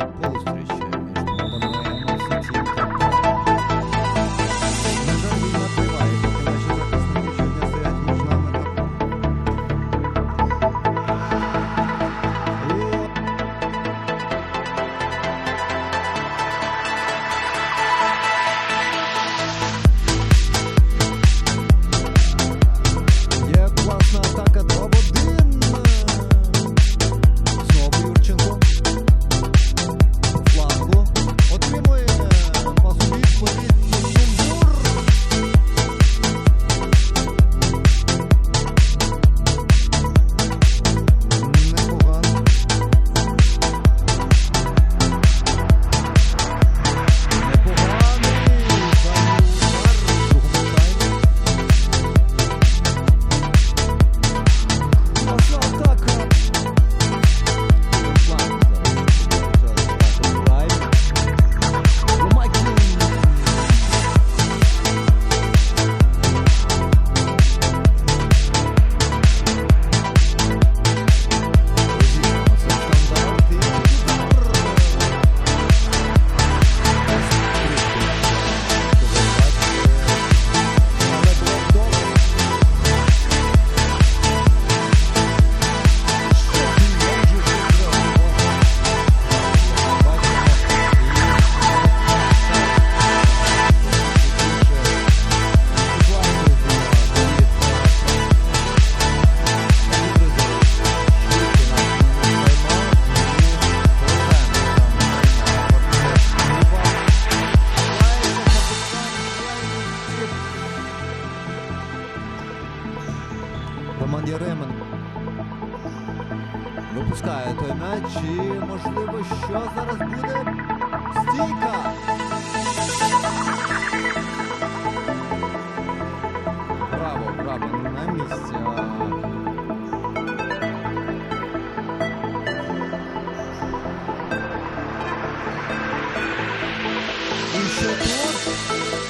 It Випускає той м'яч і можливо, що зараз буде стійка. Браво, право на місці. І ще.